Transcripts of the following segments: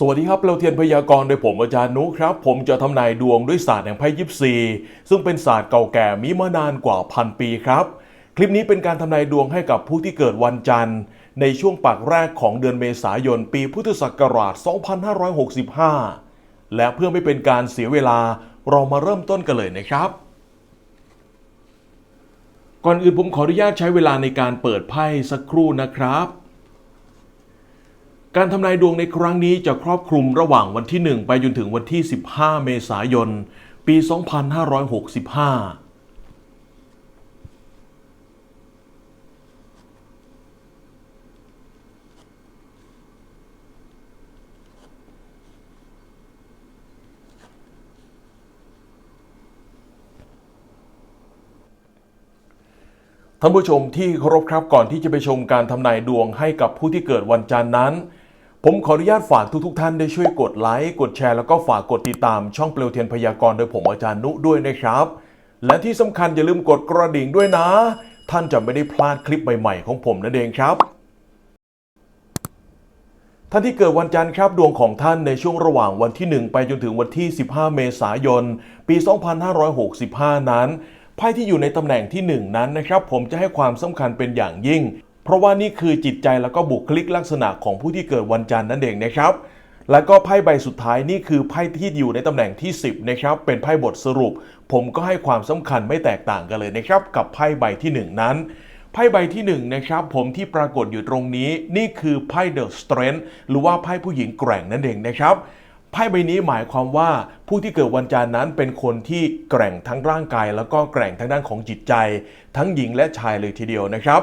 สวัสดีครับ เราเทียนพยากรณ์โดยผมอาจารย์นุครับ ผมจะทำนายดวงด้วยศาสตร์แห่งไพ่ยิปซี ซึ่งเป็นศาสตร์เก่าแก่มีมานานกว่าพันปีครับ คลิปนี้เป็นการทำนายดวงให้กับผู้ที่เกิดวันจันทร์ ในช่วงปากแรกของเดือนเมษายนปีพุทธศักราช 2565 และเพื่อไม่เป็นการเสียเวลาเรามาเริ่มต้นกันเลยนะครับ ก่อนอื่นผมขออนุญาตใช้เวลาในการเปิดไพ่สักครู่นะครับ การทำนายดวงในครั้งนี้จะครอบคลุมระหว่างวันที่ 1 ไปจนถึงวันที่ 15 เมษายน ปี 2565ท่านผู้ชมที่เคารพครับก่อนที่จะไปชมการทำนายดวงให้กับผู้ที่เกิดวันจันทร์นั้น ผมขออนุญาตฝากทุกๆท่านได้ช่วยกดไลค์ กดแชร์แล้วก็ฝากกดติดตามช่องเปลวเทียนพยากรณ์โดยผมอาจารย์นุด้วยนะครับ และที่สำคัญอย่าลืมกดกระดิ่งด้วยนะ ท่านจะไม่ได้พลาดคลิปใหม่ๆของผมนั่นเองครับท่านที่เกิดวันจันทร์ครับดวงของท่านในช่วงระหว่างวันที่ 1 ไปจนถึงวันที่ 15 เมษายน ปี 2565 นั้นไพ่ที่อยู่ในตำแหน่งที่ 1 นั้นนะครับ ผมจะให้ความสำคัญเป็นอย่างยิ่ง เพราะว่านี่คือจิตใจแล้วก็บุคลิกลักษณะของผู้ที่เกิดวันจันทร์นั่นเองนะครับ แล้วก็ไพ่ใบสุดท้ายนี่คือไพ่ที่อยู่ในตำแหน่งที่ 10นะครับ เป็นไพ่บทสรุป ผมก็ให้ความสำคัญไม่แตกต่างกันเลยนะครับ กับไพ่ใบที่ 1 นั้นไพ่ใบที่1นะครับผมที่ปรากฏอยู่ตรงนี้นี่คือไพ่ The Strength หรือว่าไพ่ผู้หญิงแกร่งนั่นเองนะครับไพ่ใบนี้หมายความว่าผู้ที่เกิดวันจันทร์นั้นเป็นคนที่แกร่งทั้งร่างกาย แล้วก็แกร่งทางด้านของจิตใจ ทั้งหญิงและชายเลยทีเดียวนะครับ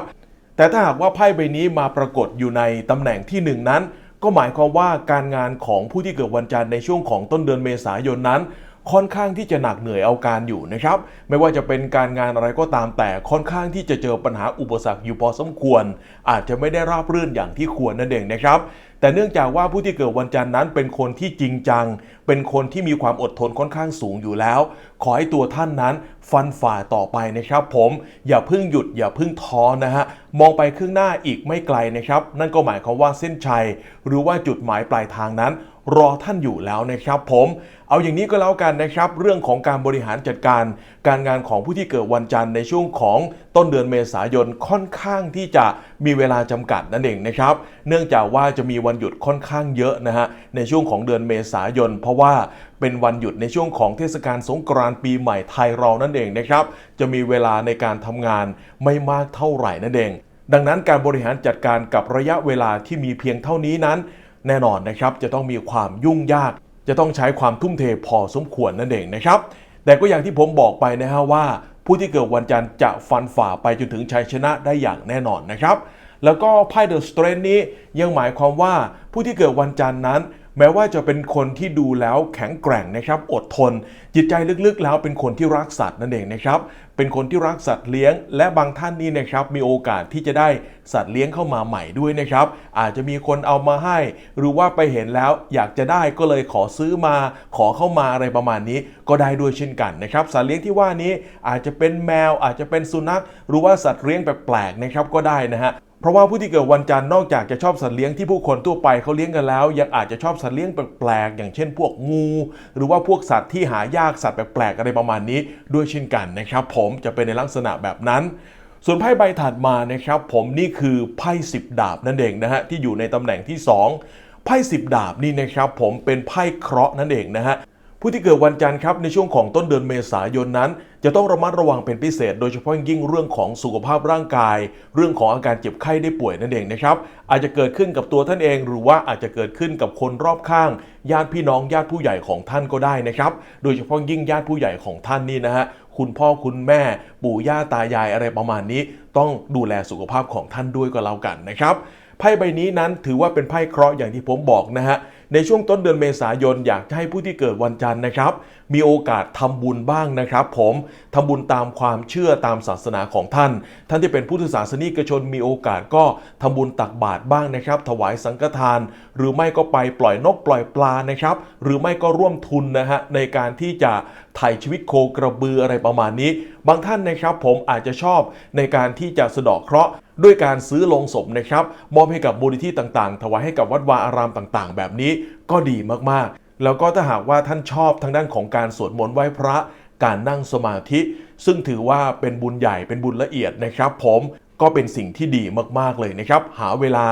แต่ถ้าหากว่าไพ่ใบนี้มาปรากฏอยู่ในตำแหน่งที่หนึ่งนั้น ก็หมายความว่าการงานของผู้ที่เกิดวันจันทร์ในช่วงของต้นเดือนเมษายนนั้น ค่อนข้างที่จะหนักเหนื่อยเอาการอยู่นะครับ ไม่ว่าจะเป็นการงานอะไรก็ตามแต่ค่อนข้างที่จะเจอปัญหาอุปสรรคอยู่พอสมควร อาจจะไม่ได้ราบรื่นอย่างที่ควรนั่นเองนะครับ แต่เนื่องจากว่าผู้ที่เกิดวันจันทร์นั้นเป็นคนที่จริงจัง เป็นคนที่มีความอดทนค่อนข้างสูงอยู่แล้ว ขอให้ตัวท่านนั้นฟันฝ่าต่อไปนะครับ ผมอย่าเพิ่งหยุดอย่าเพิ่งท้อนะฮะมองไปข้างหน้าอีกไม่ไกลนะครับ นั่นก็หมายความว่าเส้นชัย หรือว่าจุดหมายปลายทางนั้น รอท่านอยู่แล้วนะครับผม เอาอย่างนี้ก็แล้วกันนะครับ เรื่องของการบริหารจัดการ การงานของผู้ที่เกิดวันจันทร์ในช่วงของต้นเดือนเมษายนค่อนข้างที่จะมีเวลาจำกัดนั่นเองนะครับ เนื่องจากว่าจะมีวันหยุดค่อนข้างเยอะนะฮะในช่วงของเดือนเมษายน เพราะว่าเป็นวันหยุดในช่วงของเทศกาลสงกรานต์ปีใหม่ไทยเรานั่นเองนะครับ จะมีเวลาในการทำงานไม่มากเท่าไหร่นั่นเองดังนั้นการบริหารจัดการกับระยะเวลาที่มีเพียงเท่านี้นั้น แน่นอนนะครับจะต้องมีความยุ่งยาก จะต้องใช้ความทุ่มเทพอสมควรนั่นเองนะครับ แต่ก็อย่างที่ผมบอกไปนะฮะว่า ผู้ที่เกิดวันจันทร์จะฟันฝ่าไปจนถึงชัยชนะได้อย่างแน่นอนนะครับ แล้วก็ไพ่เดอะสเตรนนี้ยังหมายความว่าผู้ที่เกิดวันจันทร์นั้น แม้ว่าจะเป็นคนที่ดูแล้วแข็งแกร่งนะครับ อดทน จิตใจลึกๆ แล้วเป็นคนที่รักสัตว์นั่นเองนะครับ เป็นคนที่รักสัตว์เลี้ยง และบางท่านนี่นะครับมีโอกาสที่จะได้สัตว์เลี้ยงเข้ามาใหม่ด้วยนะครับ อาจจะมีคนเอามาให้ หรือว่าไปเห็นแล้วอยากจะได้ก็เลยขอซื้อมา ขอเข้ามาอะไรประมาณนี้ ก็ได้ด้วยเช่นกันนะครับสัตว์เลี้ยงที่ว่านี้อาจจะเป็นแมวอาจจะเป็นสุนัข หรือว่าสัตว์เลี้ยงแปลกๆนะครับก็ได้นะฮะ เพราะว่าผู้ที่เกิดวันจันทร์นอกจากจะชอบสัตว์เลี้ยงที่ผู้คนทั่วไปเขาเลี้ยงกันแล้ว ยังอาจจะชอบสัตว์เลี้ยงแปลกๆอย่างเช่น พวกงู หรือว่าพวกสัตว์ที่หายากสัตว์แปลกๆอะไรประมาณนี้ ด้วยเช่นกันนะครับ ผมจะเป็นในลักษณะแบบนั้นส่วนไพ่ใบถัดมานะครับ ผมนี่คือไพ่สิบดาบนั่นเองนะฮะที่อยู่ในตำแหน่งที่สองไพ่สิบดาบนี่นะครับ ผมเป็นไพ่เคราะห์นั่นเองนะฮะ ผู้ที่เกิดวันจันทร์ครับในช่วงของต้นเดือนเมษายนนั้น จะต้องระมัดระวังเป็นพิเศษ โดยเฉพาะยิ่งเรื่องของสุขภาพร่างกาย เรื่องของอาการเจ็บไข้ได้ป่วยนั่นเองนะครับ อาจจะเกิดขึ้นกับตัวท่านเอง หรือว่าอาจจะเกิดขึ้นกับคนรอบข้าง ญาติพี่น้องญาติผู้ใหญ่ของท่านก็ได้นะครับ โดยเฉพาะยิ่งญาติผู้ใหญ่ของท่านนี่นะฮะคุณพ่อคุณแม่ ปู่ย่าตายายอะไรประมาณนี้ ต้องดูแลสุขภาพของท่านด้วยก็แล้วกันนะครับไพ่ใบนี้นั้นถือว่าเป็นไพ่เคราะห์อย่างที่ผมบอกนะฮะ ในช่วงต้นเดือนเมษายนอยากจะให้ผู้ที่เกิดวันจันทร์นะครับ มีโอกาสทำบุญบ้างนะครับผมทำบุญตามความเชื่อตามศาสนาของท่าน ท่านที่เป็นผู้ถือศาสนิกชนมีโอกาสก็ทำบุญตักบาตรบ้างนะครับ ถวายสังฆทาน หรือไม่ก็ไปปล่อยนกปล่อยปลานะครับ หรือไม่ก็ร่วมทุนนะฮะในการที่จะไถ่ชีวิตโคกระบืออะไรประมาณนี้ บางท่านนะครับผมอาจจะชอบในการที่จะสะดาะเคราะห์ด้วยการซื้อลงศพนะครับมอบให้กับมูลนิธิต่างๆ ถวายให้กับวัดวาอารามต่างๆ แบบนี้ก็ดีมากๆ แล้วก็ถ้าหากว่าท่านชอบทางด้านของการสวดมนต์ไหว้พระ การนั่งสมาธิ ซึ่งถือว่าเป็นบุญใหญ่เป็นบุญละเอียดนะครับ ผมก็เป็นสิ่งที่ดีมากๆเลยนะครับ หาเวลา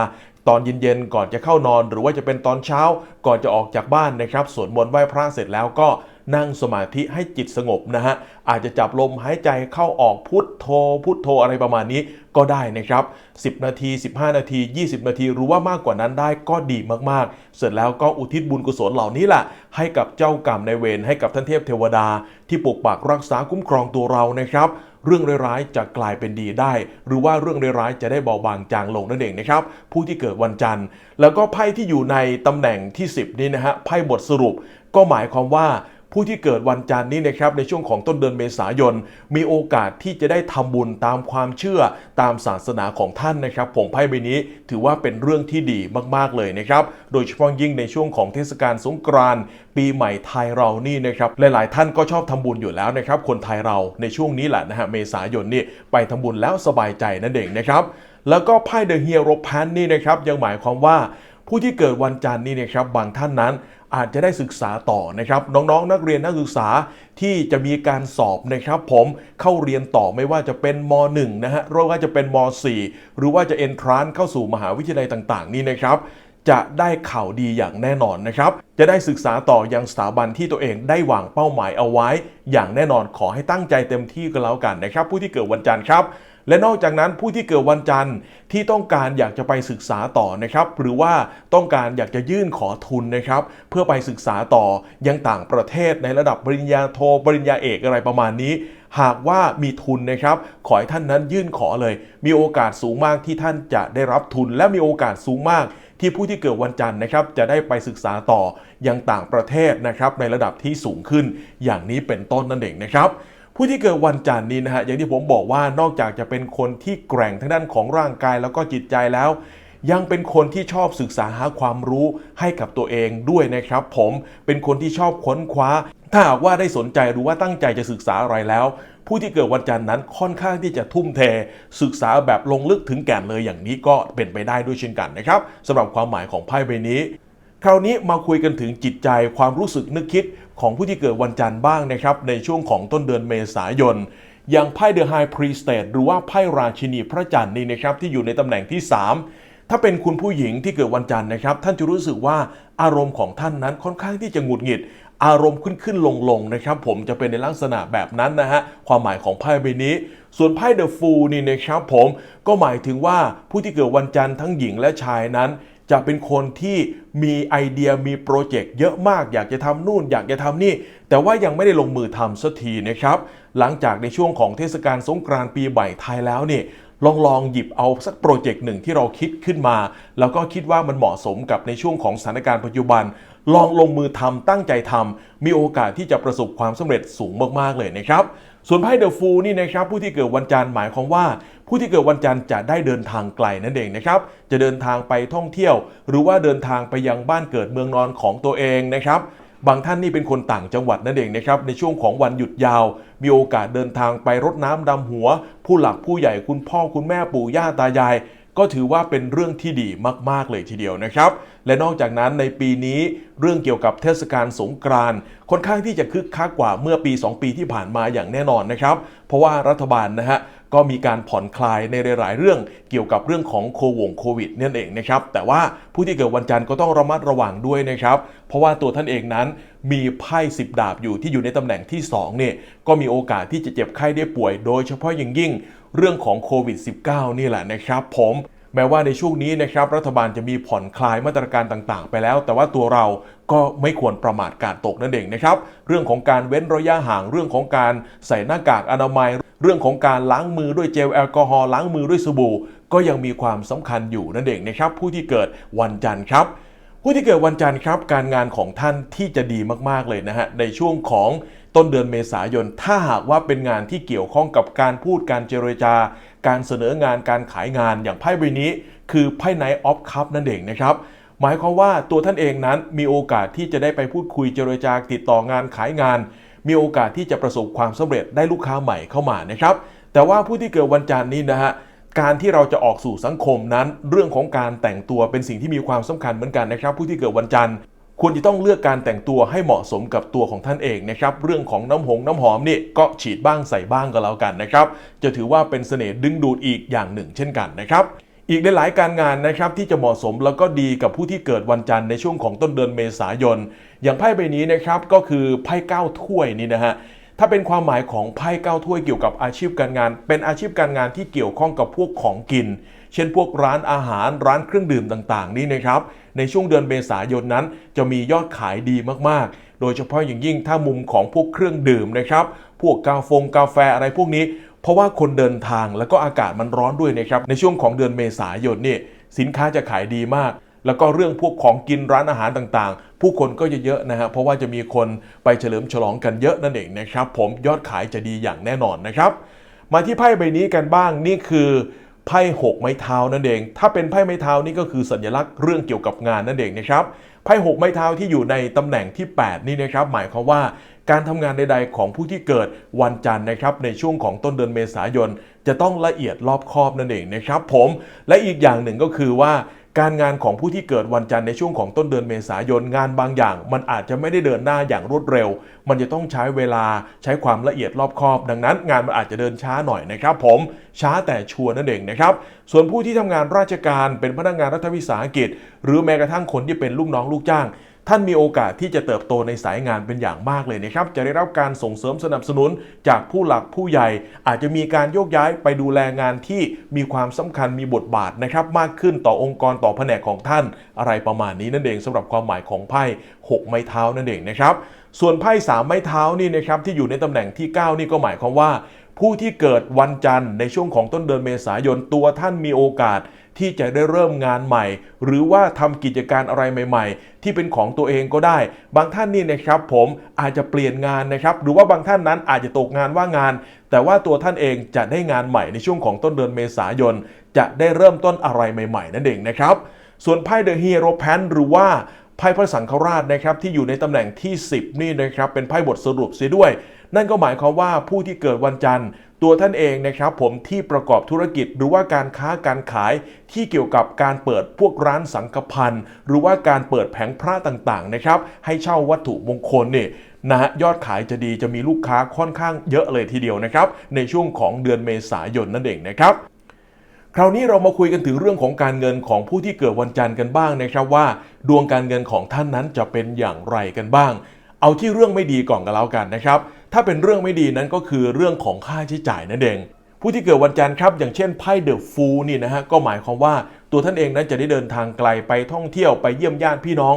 ตอนเย็นๆก่อนจะเข้านอน หรือว่าจะเป็นตอนเช้าก่อนจะออกจากบ้านนะครับสวดมนต์ไหว้พระเสร็จแล้วก็ นั่งสมาธิให้จิตสงบนะฮะอาจจะจับลมหายใจเข้าออกพุทโธ พุทโธอะไรประมาณนี้ก็ได้นะครับ 10 นาที 15 นาที 20 นาทีหรือว่ามากกว่านั้นได้ก็ดีมากๆ เสร็จแล้วก็อุทิศบุญกุศลเหล่านี้แหละให้กับเจ้ากรรมในายเวรให้กับท่านเทพเทวดา ที่ปกปักรักษาคุ้มครองตัวเรานะครับเรื่องร้ายๆจะกลายเป็นดีได้ หรือว่าเรื่องร้ายๆจะได้เบาบางจางลงนั่นเองนะครับ ผู้ที่เกิดวันจันทร์ แล้วก็ไพ่ที่อยู่ในตำแหน่งที่ 10 นี้นะฮะไพ่บทสรุปก็หมายความว่า ผู้ที่เกิดวันจันทร์นี้นะครับในช่วงของต้นเดือนเมษายน มีโอกาสที่จะได้ทำบุญตามความเชื่อตามศาสนาของท่านนะครับผมไพ่ใบนี้ถือว่าเป็นเรื่องที่ดีมากๆเลยนะครับโดยเฉพาะยิ่งในช่วงของเทศกาลสงกรานต์ปีใหม่ไทยเรานี่นะครับหลายๆ ท่านก็ชอบทำบุญอยู่แล้วนะครับคนไทยเราในช่วงนี้แหละนะฮะเมษายนนี่ไปทำบุญแล้วสบายใจนั่นเองนะครับแล้วก็ไพ่เดอะเฮียโรแพนนี่นะครับยังหมายความว่า ผู้ที่เกิดวันจันทร์นี่นะครับบางท่านนั้นอาจจะได้ศึกษาต่อนะครับ น้องๆ นักเรียนนักศึกษาที่จะมีการสอบนะครับ ผมเข้าเรียนต่อไม่ว่าจะเป็นม .1 นะฮะหรือว่าจะเป็นม .4 หรือว่าจะเอนทรานเข้าสู่มหาวิทยาลัยต่าง ๆ นี่นะครับ จะได้ข่าวดีอย่างแน่นอนนะครับ จะได้ศึกษาต่อยังสถาบันที่ตัวเองได้วางเป้าหมายเอาไว้ อย่างแน่นอนขอให้ตั้งใจเต็มที่ก็แล้วกันนะครับ ผู้ที่เกิดวันจันทร์ครับ และนอกจากนั้นผู้ที่เกิดวันจันทร์ที่ต้องการอยากจะไปศึกษาต่อนะครับ หรือว่าต้องการอยากจะยื่นขอทุนนะครับ เพื่อไปศึกษาต่อยังต่างประเทศในระดับปริญญาโทปริญญาเอกอะไรประมาณนี้ หากว่ามีทุนนะครับ ขอให้ท่านนั้นยื่นขอเลย มีโอกาสสูงมากที่ท่านจะได้รับทุน และมีโอกาสสูงมากที่ผู้ที่เกิดวันจันทร์นะครับ จะได้ไปศึกษาต่อยังต่างประเทศนะครับ ในระดับที่สูงขึ้น อย่างนี้เป็นต้นนั่นเองนะครับ ผู้ที่เกิดวันจันทร์นี้นะฮะอย่างที่ผมบอกว่านอกจากจะเป็นคนที่แกร่งทางด้านของร่างกายแล้วก็จิตใจแล้ว ยังเป็นคนที่ชอบศึกษาหาความรู้ให้กับตัวเองด้วยนะครับผมเป็นคนที่ชอบค้นคว้า ถ้าหากว่าได้สนใจหรือว่าตั้งใจจะศึกษาอะไรแล้ว ผู้ที่เกิดวันจันทร์นั้นค่อนข้างที่จะทุ่มเท ศึกษาแบบลงลึกถึงแก่นเลยอย่างนี้ก็เป็นไปได้ด้วยเช่นกันนะครับสำหรับความหมายของไพ่ใบนี้คราวนี้มาคุยกันถึงจิตใจความรู้สึกนึกคิด ของผู้ที่เกิดวันจันทร์บ้างนะครับ ในช่วงของต้นเดือนเมษายน อย่างไพ่เดอะไฮพรีสเตดหรือว่าไพ่ราชินีพระจันทร์นี่นะครับที่อยู่ในตำแหน่งที่ 3 ถ้าเป็นคุณผู้หญิงที่เกิดวันจันทร์นะครับ ท่านจะรู้สึกว่าอารมณ์ของท่านนั้นค่อนข้างที่จะหงุดหงิดอารมณ์ขึ้นขึ้นลงลงนะครับผมจะเป็นในลักษณะแบบนั้นนะฮะความหมายของไพ่ใบนี้ ส่วนไพ่เดอะฟูลนี่นะครับผมก็หมายถึงว่าผู้ที่เกิดวันจันทร์ทั้งหญิงและชายนั้น จะเป็นคนที่มีไอเดียมีโปรเจกต์เยอะมากอยากจะทำนู่นอยากจะทำนี่ แต่ว่ายังไม่ได้ลงมือทำสักทีนะครับ หลังจากในช่วงของเทศกาลสงกรานต์ปีใหม่ไทยแล้วเนี่ยลองลองหยิบเอาสักโปรเจกต์หนึ่งที่เราคิดขึ้นมา แล้วก็คิดว่ามันเหมาะสมกับในช่วงของสถานการณ์ปัจจุบัน ลองลงมือทำตั้งใจทำมีโอกาสที่จะประสบความสำเร็จสูงมากๆเลยนะครับ ส่วนไพ่เดอะฟูนี่นะครับผู้ที่เกิดวันจันทร์หมายความว่า ผู้ที่เกิดวันจันทร์จะได้เดินทางไกลนั่นเองนะครับจะเดินทางไปท่องเที่ยว หรือว่าเดินทางไปยังบ้านเกิดเมืองนอนของตัวเองนะครับบางท่านนี่เป็นคนต่างจังหวัดนั่นเองนะครับในช่วงของวันหยุดยาว มีโอกาสเดินทางไปรดน้ำดำหัว ผู้หลักผู้ใหญ่คุณพ่อคุณแม่ปู่ย่าตายาย ก็ถือว่าเป็นเรื่องที่ดีมากๆเลยทีเดียวนะครับ และนอกจากนั้นในปีนี้เรื่องเกี่ยวกับเทศกาลสงกรานต์ค่อนข้างที่จะคึกคักกว่าเมื่อปี 2 ปีที่ผ่านมาอย่างแน่นอนนะครับ เพราะว่ารัฐบาลนะฮะ ก็มีการผ่อนคลายในหลายๆเรื่องเกี่ยวกับเรื่องของโควงโควิดนั่นเองนะครับแต่ว่าผู้ที่เกิดวันจันทร์ก็ต้องระมัดระวังด้วยนะครับ เพราะว่าตัวท่านเองนั้นมีไพ่สิบดาบอยู่ที่อยู่ในตำแหน่งที่2เนี่ยก็มีโอกาสที่จะเจ็บไข้ได้ป่วย โดยเฉพาะอย่างยิ่งเรื่องของโควิด -19 นี่แหละนะครับผม แม้ว่าในช่วงนี้นะครับรัฐบาลจะมีผ่อนคลายมาตรการต่างๆ ไปแล้ว แต่ว่าตัวเราก็ไม่ควรประมาทกาดตกนั่นเองนะครับ เรื่องของการเว้นระยะห่างเรื่องของการใส่หน้ากากอนามัย เรื่องของการล้างมือด้วยเจลแอลกอฮอล์ล้างมือด้วยสบู่ ก็ยังมีความสำคัญอยู่นั่นเองนะครับ ผู้ที่เกิดวันจันทร์ครับ ผู้ที่เกิดวันจันทร์ครับ การงานของท่านที่จะดีมากๆเลยนะฮะในช่วงของต้นเดือนเมษายน ถ้าหากว่าเป็นงานที่เกี่ยวข้องกับการพูดการเจรจา การเสนองานการขายงานอย่างไพ่ใบนี้ คือไพ่ไนท์ออฟคัพนั่นเองนะครับหมายความว่าตัวท่านเองนั้นมีโอกาสที่จะได้ไปพูดคุยเจรจาติดต่องานขายงาน มีโอกาสที่จะประสบความสำเร็จได้ลูกค้าใหม่เข้ามานะครับแต่ว่าผู้ที่เกิดวันจันทร์นี้นะฮะการที่เราจะออกสู่สังคมนั้น เรื่องของการแต่งตัวเป็นสิ่งที่มีความสำคัญเหมือนกันนะครับ ผู้ที่เกิดวันจันทร์ ควรจะต้องเลือกการแต่งตัวให้เหมาะสมกับตัวของท่านเองนะครับเรื่องของน้ำหงน้ำหอมนี่ก็ฉีดบ้างใส่บ้างก็แล้วกันนะครับจะถือว่าเป็นเสน่ห์ดึงดูดอีกอย่างหนึ่ง เช่นกันนะครับอีกหลายๆการงานนะครับที่จะเหมาะสมแล้วก็ดีกับผู้ที่เกิดวันจันทร์ในช่วงของต้นเดือนเมษายน อย่างไพ่ใบนี้นะครับก็คือไพ่เก้าถ้วยนี่นะฮะถ้าเป็นความหมายของไพ่เก้าถ้วยเกี่ยวกับอาชีพการงาน เป็นอาชีพการงานที่เกี่ยวข้องกับพวกของกิน เช่นพวกร้านอาหารร้านเครื่องดื่มต่าง ๆ นี่นะครับ ในช่วงเดือนเมษายนนั้น จะมียอดขายดีมากๆ โดยเฉพาะอย่างยิ่งถ้ามุมของพวกเครื่องดื่มนะครับพวกกาฟงกาแฟอะไรพวกนี้ เพราะว่าคนเดินทางแล้วก็อากาศมันร้อนด้วยนะครับในช่วงของเดือนเมษายนนี่สินค้าจะขายดีมากแล้วก็เรื่องพวกของกินร้านอาหารต่างๆ ผู้คนก็จะเยอะนะฮะเพราะว่าจะมีคนไปเฉลิมฉลองกันเยอะนั่นเองนะครับ ผมยอดขายจะดีอย่างแน่นอนนะครับ มาที่ไพ่ใบนี้กันบ้างนี่คือ ไพ่หกไม้เท้านั่นเอง ถ้าเป็นไพ่ไม้เท้านี่ก็คือสัญลักษณ์เรื่องเกี่ยวกับงานนั่นเองนะครับ ไพ่หกไม้เท้าที่อยู่ในตำแหน่งที่ 8 นี่นะครับ หมายความว่าการทำงานใดๆของผู้ที่เกิดวันจันทร์นะครับ ในช่วงของต้นเดือนเมษายน จะต้องละเอียดรอบคอบนั่นเองนะครับ ผม และอีกอย่างหนึ่งก็คือว่า การงานของผู้ที่เกิดวันจันทร์ในช่วงของต้นเดือนเมษายนงานบางอย่าง มันอาจจะไม่ได้เดินหน้าอย่างรวดเร็ว มันจะต้องใช้เวลาใช้ความละเอียดรอบคอบ ดังนั้น งานมันอาจจะเดินช้าหน่อยนะครับผมช้าแต่ชัวร์นั่นเองนะครับส่วนผู้ที่ทำงานราชการเป็นพนักงานรัฐวิสาหกิจ หรือแม้กระทั่งคนที่เป็นลูกน้องลูกจ้าง ท่านมีโอกาสที่จะเติบโตในสายงานเป็นอย่างมากเลยนะครับ จะได้รับการส่งเสริมสนับสนุนจากผู้หลักผู้ใหญ่ อาจจะมีการโยกย้ายไปดูแลงานที่มีความสำคัญมีบทบาทนะครับมากขึ้นต่อองค์กรต่อแผนกของท่านอะไรประมาณนี้นั่นเองสำหรับความหมายของไพ่6 ไม้เท้านั่นเองนะครับส่วนไพ่3ไม้เท้านี่นะครับที่อยู่ในตำแหน่งที่ 9 นี่ก็หมายความว่า ผู้ที่เกิดวันจันทร์ในช่วงของต้นเดือนเมษายนตัวท่านมีโอกาส ที่จะได้เริ่มงานใหม่ หรือว่าทำกิจการอะไรใหม่ ๆ ที่เป็นของตัวเองก็ได้ บางท่านนี่นะครับผมอาจจะเปลี่ยนงานนะครับ หรือว่าบางท่านนั้นอาจจะตกงานว่างงาน แต่ว่าตัวท่านเองจะได้งานใหม่ในช่วงของต้นเดือนเมษายน จะได้เริ่มต้นอะไรใหม่ ๆ นั่นเองนะครับ ส่วนไพ่เดอะฮีโร่แพนหรือว่าไพ่พระสังฆราชนะครับที่อยู่ในตำแหน่งที่ 10 นี่นะครับเป็นไพ่บทสรุปเสียด้วย นั่นก็หมายความว่าผู้ที่เกิดวันจันทร์ ตัวท่านเองนะครับผมที่ประกอบธุรกิจหรือว่าการค้าการขายที่เกี่ยวกับการเปิดพวกร้านสังฆพันธ์หรือว่าการเปิดแผงพระต่างๆนะครับให้เช่าวัตถุมงคลเนี่ยนะฮะยอดขายจะดีจะมีลูกค้าค่อนข้างเยอะเลยทีเดียวนะครับ ในช่วงของเดือนเมษายนนั่นเองนะครับคราวนี้เรามาคุยกันถึงเรื่องของการเงินของผู้ที่เกิดวันจันทร์กันบ้างนะครับว่า ดวงการเงินของท่านนั้นจะเป็นอย่างไรกันบ้าง เอาที่เรื่องไม่ดีก่อนกันแล้วกันนะครับ ถ้าเป็นเรื่องไม่ดีนั้นก็คือเรื่องของค่าใช้จ่ายนั่นเอง ผู้ที่เกิดวันจันทร์ครับอย่างเช่นไพ่เดอะฟูนี่นะฮะก็หมายความว่าตัวท่านเองนั้นจะได้เดินทางไกลไปท่องเที่ยวไปเยี่ยมญาติพี่น้อง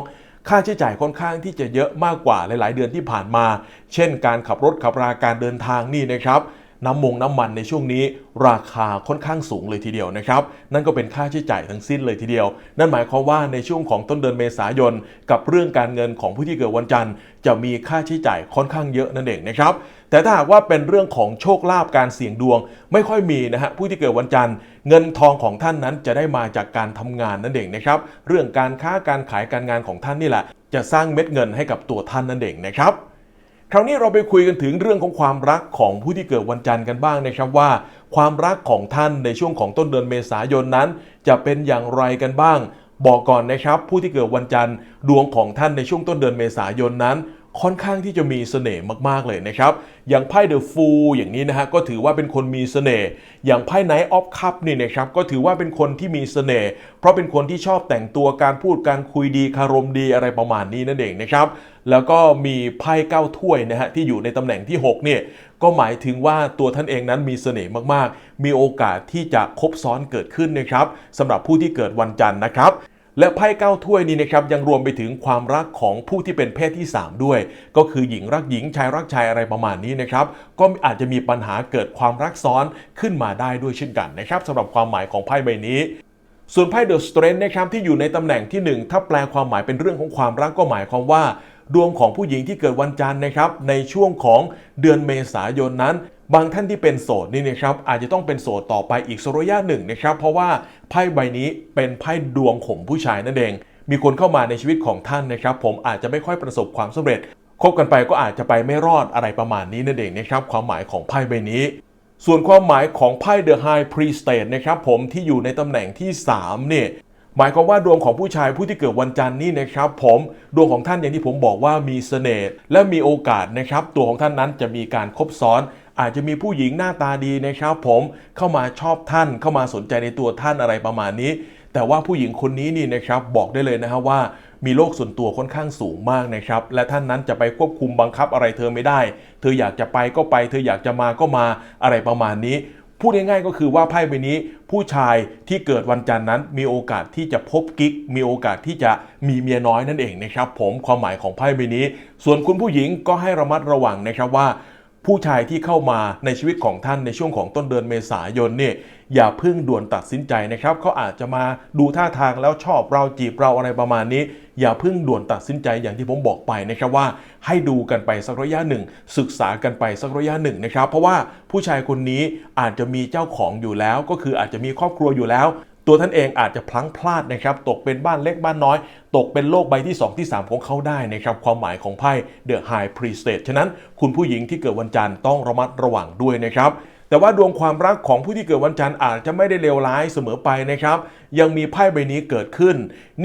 ค่าใช้จ่ายค่อนข้างที่จะเยอะมากกว่าหลาย ๆ เดือนที่ผ่านมา เช่น การขับรถขับราการเดินทางนี่นะครับ น้ำมงน้ำมันในช่วงนี้ ราคาค่อนข้างสูงเลยทีเดียวนะครับ นั่นก็เป็นค่าใช้จ่ายทั้งสิ้นเลยทีเดียว นั่นหมายความว่าในช่วงของต้นเดือนเมษายน กับเรื่องการเงินของผู้ที่เกิดวันจันทร์ จะมีค่าใช้จ่ายค่อนข้างเยอะนั่นเองนะครับแต่ถ้าหากว่าเป็นเรื่องของโชคลาภการเสี่ยงดวง ไม่ค่อยมีนะฮะผู้ที่เกิดวันจันทร์ เงินทองของท่านนั้นจะได้มาจากการทำงานนั่นเองนะครับ เรื่องการค้าการขายการงานของท่านนี่แหละ จะสร้างเม็ดเงินให้กับตัวท่านนั่นเองนะครับ คราวนี้เราไปคุยกันถึงเรื่องของความรักของผู้ที่เกิดวันจันทร์กันบ้างนะครับว่า ความรักของท่านในช่วงของต้นเดือนเมษายนนั้น จะเป็นอย่างไรกันบ้าง บอกก่อนนะครับ ผู้ที่เกิดวันจันทร์ดวงของท่านในช่วงต้นเดือนเมษายนนั้น ค่อนข้างที่จะมีเสน่ห์มากๆเลยนะครับ อย่างไพ่เดอะฟูอย่างนี้นะฮะก็ถือว่าเป็นคนมีเสน่ห์อย่างไพ่ไนท์ออฟคัพนี่นะครับก็ถือว่าเป็นคนที่มีเสน่ห์เพราะเป็นคนที่ชอบแต่งตัวการพูดการคุยดีคารมดีอะไรประมาณนี้นั่นเองนะครับแล้วก็มีไพ่เก้าถ้วยนะฮะที่อยู่ในตำแหน่งที่6เนี่ยก็หมายถึงว่าตัวท่านเองนั้นมีเสน่ห์มากๆ มีโอกาสที่จะคบซ้อนเกิดขึ้นนะครับสำหรับผู้ที่เกิดวันจันทร์นะครับ และไพ่เก้าถ้วยนี้นะครับยังรวมไปถึงความรักของผู้ที่เป็นเพศที่ 3 ด้วย ก็คือหญิงรักหญิงชายรักชายอะไรประมาณนี้นะครับก็อาจจะมีปัญหาเกิดความรักซ้อนขึ้นมาได้ด้วยเช่นกันนะครับสำหรับความหมายของไพ่ใบนี้ส่วนไพ่เดอะสเตรนท์นะครับที่อยู่ในตำแหน่งที่ 1 ถ้าแปลความหมายเป็นเรื่องของความรักก็หมายความว่า ดวงของผู้หญิงที่เกิดวันจันทร์นะครับในช่วงของเดือนเมษายนนั้น บางท่านที่เป็นโสดนี่นะครับอาจจะต้องเป็นโสดต่อไปอีกสักระยะหนึ่งนะครับเพราะว่าไพ่ใบนี้เป็นไพ่ดวงของผู้ชายนั่นเอง มีคนเข้ามาในชีวิตของท่านนะครับ ผมอาจจะไม่ค่อยประสบความสำเร็จคบกันไปก็อาจจะไปไม่รอดอะไรประมาณนี้นั่นเองนะครับความหมายของไพ่ใบนี้ ส่วนความหมายของไพ่ The High Priestess นะครับผมที่อยู่ในตำแหน่งที่ 3 เนี่ยหมายความว่าดวงของผู้ชายผู้ที่เกิดวันจันทร์นี่นะครับผมดวงของท่านอย่างที่ผมบอกว่ามีเสน่ห์และมีโอกาสนะครับตัวของท่านนั้นจะมีการคบซ้อน อาจจะมีผู้หญิงหน้าตาดีนะครับผมเข้ามาชอบท่านเข้ามาสนใจในตัวท่านอะไรประมาณนี้ แต่ว่าผู้หญิงคนนี้นี่นะครับบอกได้เลยนะฮะว่ามีโลกส่วนตัวค่อนข้างสูงมากนะครับ และท่านนั้นจะไปควบคุมบังคับอะไรเธอไม่ได้ เธออยากจะไปก็ไป เธออยากจะมาก็มาอะไรประมาณนี้ พูดง่ายๆก็คือว่าไพ่ใบนี้ ผู้ชายที่เกิดวันจันทร์นั้น มีโอกาสที่จะพบกิ๊ก มีโอกาสที่จะมีเมียน้อยนั่นเองนะครับ ผมความหมายของไพ่ใบนี้ ส่วนคุณผู้หญิงก็ให้ระมัดระวังนะครับว่า ผู้ชายที่เข้ามาในชีวิตของท่านในช่วงของต้นเดือนเมษายนเนี่ยอย่าเพิ่งด่วนตัดสินใจนะครับเขาอาจจะมาดูท่าทางแล้วชอบเราจีบเราอะไรประมาณนี้ อย่าเพิ่งด่วนตัดสินใจอย่างที่ผมบอกไปนะครับว่า ให้ดูกันไปสักระยะหนึ่ง ศึกษากันไปสักระยะหนึ่งนะครับ เพราะว่าผู้ชายคนนี้อาจจะมีเจ้าของอยู่แล้ว ก็คืออาจจะมีครอบครัวอยู่แล้ว ตัวท่านเองอาจจะพลั้งพลาดนะครับตกเป็นบ้านเล็กบ้านน้อย ตกเป็นโลกใบที่ 2 ที่ 3 ของเขาได้นะครับความหมายของไพ่ The High Priestess ฉะนั้นคุณผู้หญิงที่เกิดวันจันทร์ต้องระมัดระวังด้วยนะครับแต่ว่าดวงความรักของผู้ที่เกิดวันจันทร์อาจจะไม่ได้เลวร้ายเสมอไปนะครับ ยังมีไพ่ใบนี้เกิดขึ้น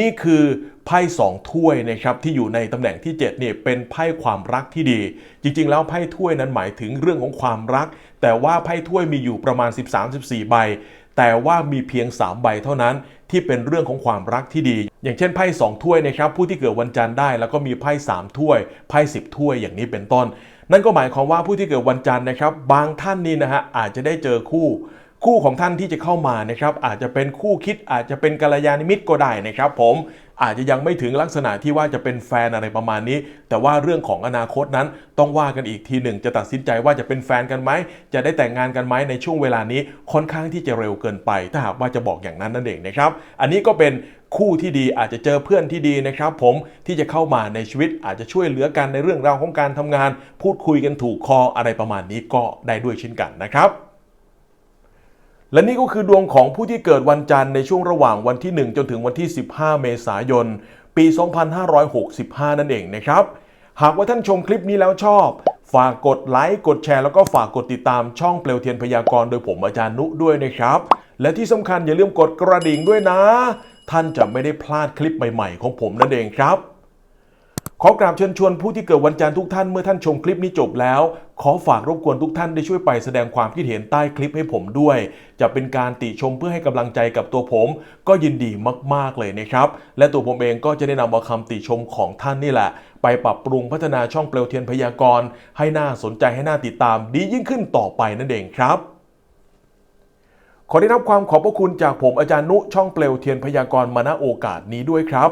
นี่คือไพ่สองถ้วยนะครับที่อยู่ในตำแหน่งที่7เนี่ยเป็นไพ่ความรักที่ดี จริง ๆ แล้วไพ่ถ้วยนั้นหมายถึงเรื่องของความรัก แต่ว่าไพ่ถ้วยมีอยู่ประมาณ 13-14 ใบ แต่ว่ามีเพียง 3 ใบเท่านั้น ที่เป็นเรื่องของความรักที่ดี อย่างเช่นไพ่2ถ้วยนะครับผู้ที่เกิดวันจันทร์ได้แล้วก็มีไพ่3ถ้วยไพ่10ถ้วยอย่างนี้เป็นต้น นั่นก็หมายความว่าผู้ที่เกิดวันจันทร์นะครับ บางท่านนี่นะฮะอาจจะได้เจอคู่ คู่ของท่านที่จะเข้ามานะครับอาจจะเป็นคู่คิดอาจจะเป็นกัลยาณมิตรก็ได้นะครับผมอาจจะยังไม่ถึงลักษณะที่ว่าจะเป็นแฟนอะไรประมาณนี้ แต่ว่าเรื่องของอนาคตนั้นต้องว่ากันอีกทีหนึ่ง จะตัดสินใจว่าจะเป็นแฟนกันไหม จะได้แต่งงานกันไหมในช่วงเวลานี้ค่อนข้างที่จะเร็วเกินไป ถ้าหากว่าจะบอกอย่างนั้นนั่นเองนะครับ อันนี้ก็เป็นคู่ที่ดีอาจจะเจอเพื่อนที่ดีนะครับผมที่จะเข้ามาในชีวิตอาจจะช่วยเหลือกันในเรื่องราวของการทำงาน พูดคุยกันถูกคออะไรประมาณนี้ก็ได้ด้วยเช่นกันนะครับ และนี่ก็คือดวงของผู้ที่เกิดวันจันทร์ในช่วงระหว่างวันที่ 1 จนถึงวันที่ 15 เมษายน ปี 2565 นั่นเองนะครับ หากว่าท่านชมคลิปนี้แล้วชอบ ฝากกดไลค์กดแชร์แล้วก็ฝากกดติดตามช่องเปลวเทียนพยากรณ์โดยผมอาจารย์นุด้วยนะครับ และที่สำคัญอย่าลืมกดกระดิ่งด้วยนะ ท่านจะไม่ได้พลาดคลิปใหม่ๆ ของผมนั่นเองครับ ขอกราบเชิญชวนผู้ที่เกิดวันจันทร์ทุกท่านเมื่อท่านชมคลิปนี้จบแล้ว ขอฝากรบกวนทุกท่านได้ช่วยไปแสดงความคิดเห็นใต้คลิปให้ผมด้วย จะเป็นการติชมเพื่อให้กำลังใจกับตัวผม ก็ยินดีมากๆเลยนะครับ และตัวผมเองก็จะได้นำเอาคำติชมของท่านนี่แหละ ไปปรับปรุงพัฒนาช่องเปลวเทียนพยากรณ์ให้น่าสนใจให้น่าติดตามดียิ่งขึ้นต่อไปนั่นเองครับขอได้รับความขอบพระคุณจากผมอาจารย์นุช่องเปลวเทียนพยากรณ์มาณโอกาสนี้ด้วยครับ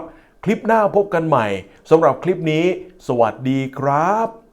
ลิปหน้าพบกันใหม่สำหรับคลิปนี้ สวัสดีครับ